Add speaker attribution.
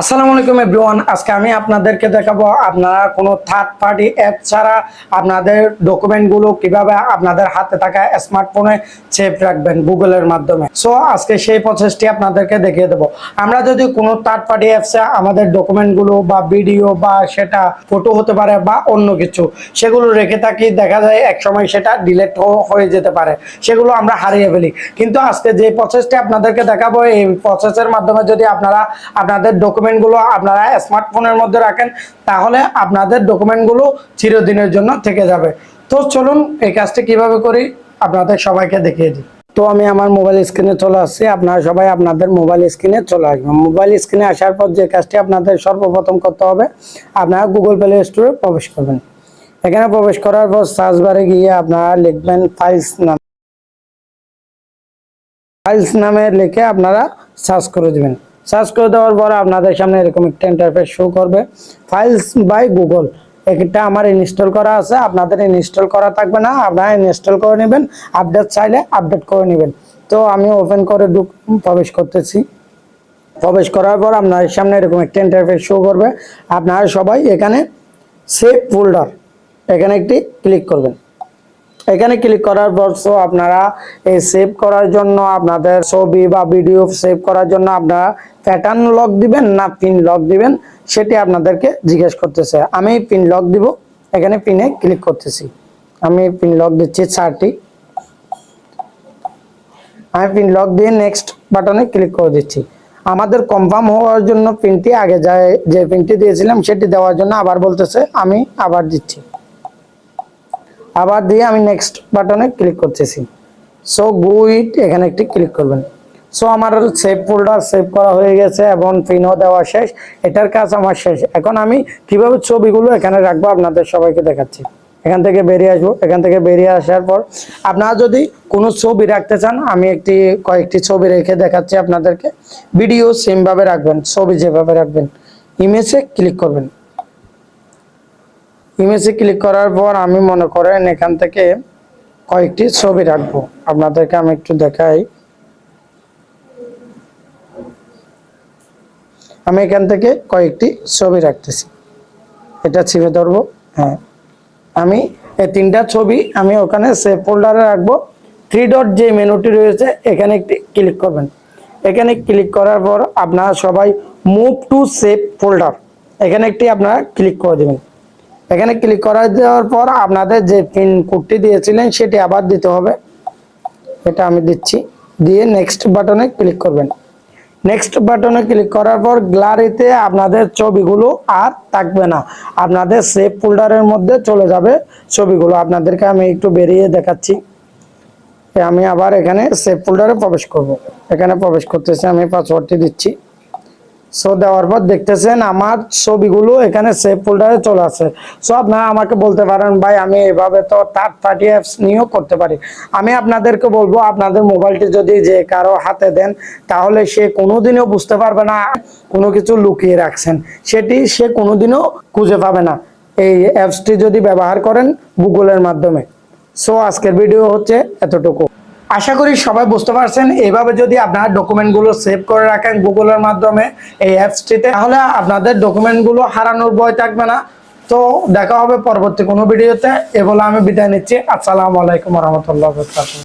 Speaker 1: আসসালামু আলাইকুম এভরিওয়ান, আজকে আমি আপনাদেরকে দেখাবো আপনারা কোনো থার্ড পার্টি অ্যাপ ছাড়া আপনাদের ডকুমেন্টগুলো কীভাবে আপনাদের হাতে থাকা স্মার্টফোনে সেভ রাখবেন গুগলের মাধ্যমে। সো আজকে সেই প্রসেসটি আপনাদেরকে দেখিয়ে দেবো। আমরা যদি কোনো থার্ড পার্টি অ্যাপসে আমাদের ডকুমেন্টগুলো বা ভিডিও বা সেটা ফটো হতে পারে বা অন্য কিছু, সেগুলো রেখে থাকি, দেখা যায় এক সময় সেটা ডিলেট হয়ে যেতে পারে, সেগুলো আমরা হারিয়ে ফেলি। কিন্তু আজকে যে প্রসেসটি আপনাদেরকে দেখাবো, এই প্রসেসের মাধ্যমে যদি আপনারা আপনাদের ডকুমেন্টগুলো আপনারা স্মার্টফোনের মধ্যে রাখেন, তাহলে আপনাদের ডকুমেন্টগুলো চিরদিনের জন্য থেকে যাবে। তো চলুন এই কাজটি কীভাবে করি, আপনাদের সবাইকে দেখিয়ে দিই। তো আমি আমার মোবাইল স্ক্রিনে চলে আসছি, আপনারা সবাই আপনাদের মোবাইল স্ক্রিনে চলে আসবেন। মোবাইল স্ক্রিনে আসার পর যে কাজটি আপনাদের সর্বপ্রথম করতে হবে, আপনারা গুগল প্লে স্টোরে প্রবেশ করবেন। এখানে প্রবেশ করার পর সার্চ বারে গিয়ে আপনারা লিখবেন ফাইলস নাম। ফাইলস নামে লিখে আপনারা সার্চ করে দিবেন। সার্চ করে দেওয়ার পর আপনাদের সামনে এরকম একটা ইন্টারফেস শো করবে। ফাইলস বাই গুগল এটা আমার ইনস্টল করা আছে, আপনাদের ইনস্টল করা থাকবে না, আপনারা ইনস্টল করে নেবেন আপডেট চাইলে আপডেট করে নেবেন। তো আমি ওপেন করে ঢুক, প্রবেশ করতেছি। প্রবেশ করার পর আপনার সামনে এরকম একটা ইন্টারফেস শো করবে। আপনারা সবাই এখানে সেভ ফোল্ডার এখানে একটি ক্লিক করবেন। এখানে ক্লিক করার পর সো আপনারা এই সেভ করার জন্য আপনাদের ছবি বা ভিডিও সেভ করার জন্য আপনারা প্যাটার্ন লক দিবেন না পিন লক দিবেন, সেটি আপনাদেরকে জিজ্ঞেস করতেছে। আমি পিন লক দিব, এখানে পিনে ক্লিক করতেছি। আমি পিন লক দিচ্ছি চারটি আমি পিন লক দিয়ে নেক্সট বাটনে ক্লিক করে দিচ্ছি। আমাদের কনফার্ম হওয়ার জন্য পিনটি আগে যায়, যে পিনটি দিয়েছিলাম, সেটি দেওয়ার জন্য আবার বলতেছে, আমি আবার দিচ্ছি। আবার দিয়ে আমি নেক্সট বাটনে ক্লিক করতেছি। সো গুইট এখানে একটি ক্লিক করবেন। সো আমার সেভ ফোল্ডার সেভ করা হয়ে গেছে এবং পিনও দেওয়া শেষ। এটার কাজ আমার শেষ। এখন আমি কীভাবে ছবিগুলো এখানে রাখব আপনাদের সবাইকে দেখাচ্ছি। এখান থেকে বেরিয়ে আসব। এখান থেকে বেরিয়ে আসার পর আপনারা যদি কোনো ছবি রাখতে চান, আমি একটি, কয়েকটি ছবি রেখে দেখাচ্ছি আপনাদেরকে। ভিডিও সেমভাবে রাখবেন, ছবি যেভাবে রাখবেন। ইমেজে ক্লিক করবেন। ইমেজে ক্লিক করার পর আমি মনে করেন এখান থেকে কয়েকটি ছবি রাখব। আপনাদেরকে আমি একটু দেখাই। আমি এখান থেকে কয়েকটি ছবি রাখতেছি। এটা ছিপে ধরবো। হ্যাঁ। আমি এই তিনটা ছবি আমি ওখানে সেভ ফোল্ডারে রাখব। থ্রি ডট যে মেনুটি রয়েছে। এখানে একটি ক্লিক করবেন। এখানে ক্লিক করার পর আপনারা সবাই মুভ টু সেভ ফোল্ডার এখানে একটি আপনারা ক্লিক করে দেবেন। এখানে ক্লিক করা দেওয়ার পর আপনাদের যে পিন কোডটি দিয়েছিলেন সেটি আবার দিতে হবে। এটা আমি দিচ্ছি। দিয়ে নেক্সট বাটনে ক্লিক করবেন। নেক্সট বাটনে ক্লিক করার পর গ্যালারিতে আপনাদের ছবিগুলো আর থাকবে না। আপনাদের সেভ ফোল্ডারের মধ্যে চলে যাবে ছবিগুলো। আপনাদেরকে আমি একটু বেরিয়ে দেখাচ্ছি। আমি আবার এখানে সেভ ফোল্ডারে প্রবেশ করব। এখানে প্রবেশ করতেছি, আমি পাসওয়ার্ডটি দিচ্ছি। সো দেওয়ার পর দেখতেছেন আমার ছবিগুলো এখানে সেভ ফোল্ডারে চলে আসে। সো আপনারা আমাকে বলতে পারেন, ভাই, আমি এভাবে তো থার্ড পার্টি অ্যাপস নিয়েও করতে পারি। আমি আপনাদেরকে বলব, আপনাদের মোবাইলটি যদি যে কারও হাতে দেন, তাহলে সে কোনোদিনও বুঝতে পারবে না, কোনো কিছু লুকিয়ে রাখছেন। সেটি সে কোনোদিনও খুঁজে পাবে না। এই অ্যাপসটি যদি ব্যবহার করেন গুগলের মাধ্যমে। সো আজকের ভিডিও হচ্ছে এতটুকু। আশা করি সবাই বুঝতে পারছেন। এভাবে যদি আপনার ডকুমেন্টগুলো সেভ করে রাখেন গুগলের মাধ্যমে, এই অ্যাপসটিতে তাহলে আপনাদের ডকুমেন্টগুলো হারানোর ভয় থাকবে না। তো দেখা হবে পরবর্তী কোনো ভিডিওতে। এ বলে আমি বিদায় নিচ্ছি। আসসালামু আলাইকুম রহমতুল্লাহ